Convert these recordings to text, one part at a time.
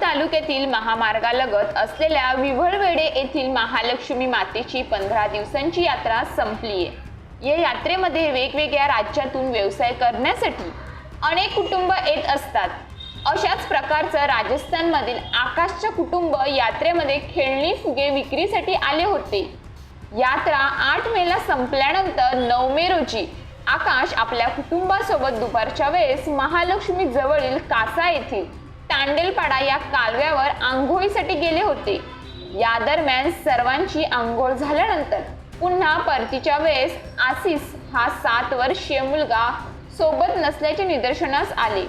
तालुक्यातील महामार्गालगत असलेल्या विव्हळवेडे येथील महालक्ष्मी मातेची पंधरा दिवसांची यात्रा संपली आहे. या यात्रेमध्ये वेगवेगळ्या राज्यातून व्यवसाय करण्यासाठी अनेक कुटुंब येत असतात. अशाच प्रकारचं राजस्थानमधील आकाशचं कुटुंब यात्रेमध्ये खेळणी फुगे विक्रीसाठी आले होते. यात्रा आठ मेला संपल्यानंतर नऊ मे रोजी आकाश आपल्या कुटुंबासोबत दुपारच्या वेळेस महालक्ष्मी जवळील कासा येथील तांडेलपाडा या कालव्यावर आंघोळीसाठी गेले होते. या दरम्यान सर्वांची आंघोळ झाल्यानंतर पुन्हा परतीच्या वेळेस आसिस हा सात वर्षीय मुलगा सोबत नसल्याचे निदर्शनास आले.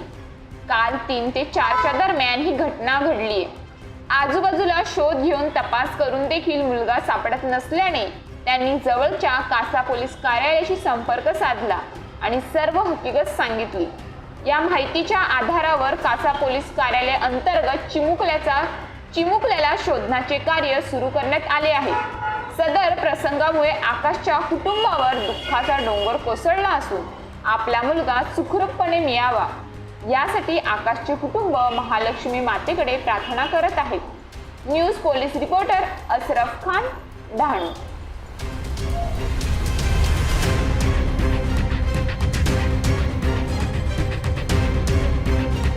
काल तीन ते चारच्या दरम्यान ही घटना घडली आजूबाजूला शोध घेऊन तपास करून देखील मुलगा सापडत नसल्याने त्यांनी जवळच्या कासा पोलीस कार्यालयाशी संपर्क साधला आणि सर्व हकीकत सांगितली. या माहितीच्या आधारावर कासा पोलीस कार्यालय अंतर्गत चिमुकल्याचा चिमुकल्याला शोधण्याचे कार्य सुरू करण्यात आले आहे. सदर प्रसंगामुळे आकाशच्या कुटुंबावर दुःखाचा डोंगर कोसळला असून आपला मुलगा सुखरूपपणे मिळावा यासाठी आकाशचे कुटुंब महालक्ष्मी मातेकडे प्रार्थना करत आहेत. News police reporter Ashraf Khan Dahanu